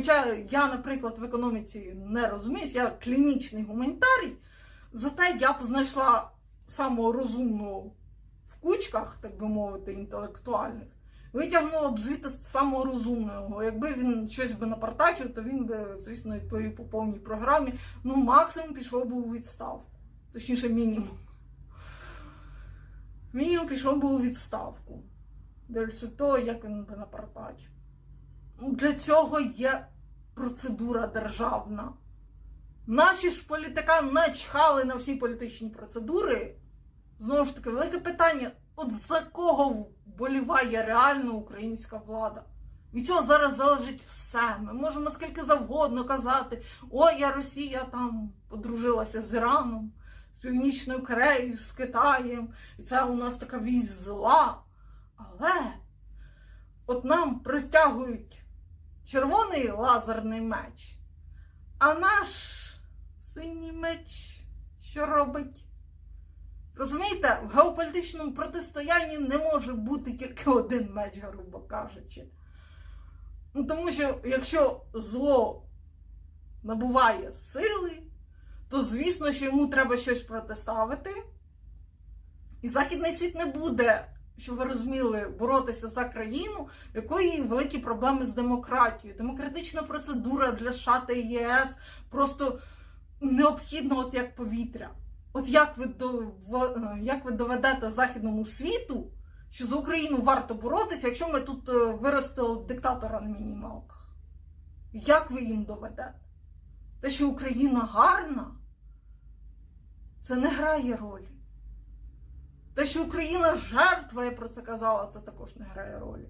Хоча я, наприклад, в економіці не розуміюсь, я клінічний гуманітарій, зате я б знайшла самого розумного в кучках, так би мовити, інтелектуальних. Витягнула б звідти самого розумного. Якби він щось би напартачив, то він би, звісно, відповів по повній програмі. Ну, максимум пішов би у відставку. Точніше, мінімум. Мінімум пішов би у відставку. Дивлюся того, як він би напартачив. Для цього є процедура державна. Наші ж політика начхали на всі політичні процедури. Знову ж таки, велике питання: от за кого вболіває реально українська влада? Від цього зараз залежить все. Ми можемо скільки завгодно казати: ой, я Росія там подружилася з Іраном, з Північною Кореєю, з Китаєм, і це у нас така вісь зла. Але от нам простягують червоний лазерний меч, а наш синій меч що робить? Розумієте, в геополітичному протистоянні не може бути тільки один меч, грубо кажучи. Ну, тому що якщо зло набуває сили, то звісно, що йому треба щось протиставити. І Західний світ не буде, щоб ви розуміли, боротися за країну, в якої великі проблеми з демократією. Демократична процедура для США та ЄС просто необхідна, от як повітря. От як ви, як ви доведете західному світу, що за Україну варто боротися, якщо ми тут е, виростили диктатора на мінімалках? Як ви їм доведете? Те, що Україна гарна, це не грає ролі. Те, що Україна жертва, я про це казала, це також не грає ролі.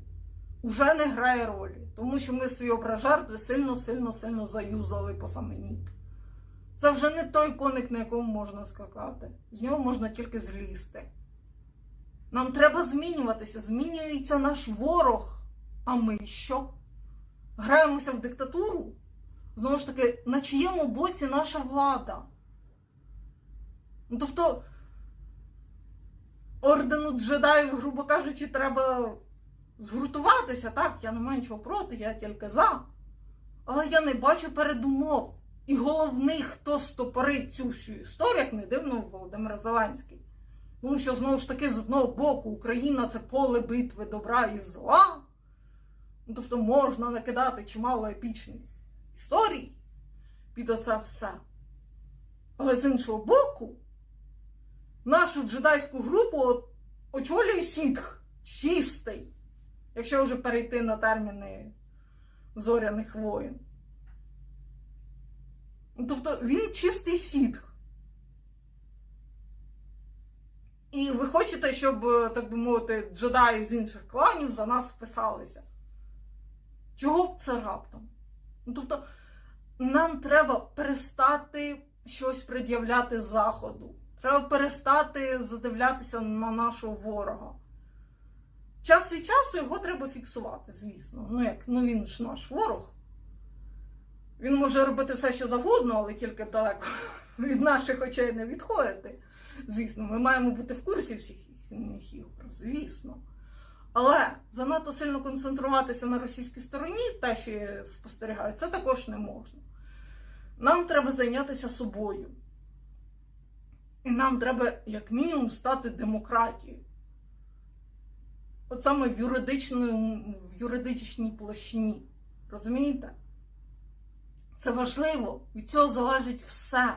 Уже не грає ролі, тому що ми свій образ жертви сильно, сильно, сильно заюзали по саме ніт. Це вже не той коник, на якому можна скакати. З нього можна тільки злізти. Нам треба змінюватися. Змінюється наш ворог. А ми що? Граємося в диктатуру? Знову ж таки, на чиєму боці наша влада? Ну, тобто, ордену джедаїв, грубо кажучи, треба згуртуватися, так? Я не маю нічого проти, я тільки за. Але я не бачу передумов. І головний, хто стопорить цю всю історію, як не дивно, Володимир Зеленський. Тому що, знову ж таки, з одного боку, Україна це поле битви добра і зла. Ну, тобто можна накидати чимало епічних історій під оце все. Але з іншого боку, нашу джедайську групу очолює сітх чистий, якщо вже перейти на терміни зоряних воїн. Тобто він чистий сітх. І ви хочете, щоб, так би мовити, джедаї з інших кланів за нас вписалися. Чого б це раптом? Ну, тобто, нам треба перестати щось пред'являти Заходу. Треба перестати задивлятися на нашого ворога. Час від часу його треба фіксувати, звісно. Ну як, ну він ж наш ворог. Він може робити все, що завгодно, але тільки далеко від наших очей не відходити. Звісно, ми маємо бути в курсі всіх їхніх ігор, звісно. Але занадто сильно концентруватися на російській стороні, те, що я спостерігаю, це також не можна. Нам треба зайнятися собою. І нам треба, як мінімум, стати демократією. От саме в, в юридичній площині. Розумієте? Це важливо, від цього залежить все.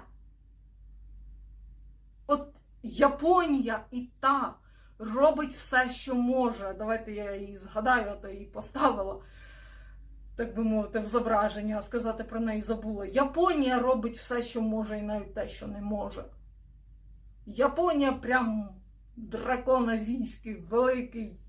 От Японія і та робить все, що може. Давайте я її згадаю, а то її поставила, так би мовити, в зображення, а сказати про неї забула. Японія робить все, що може, і навіть те, що не може. Японія прям дракон азійський, великий,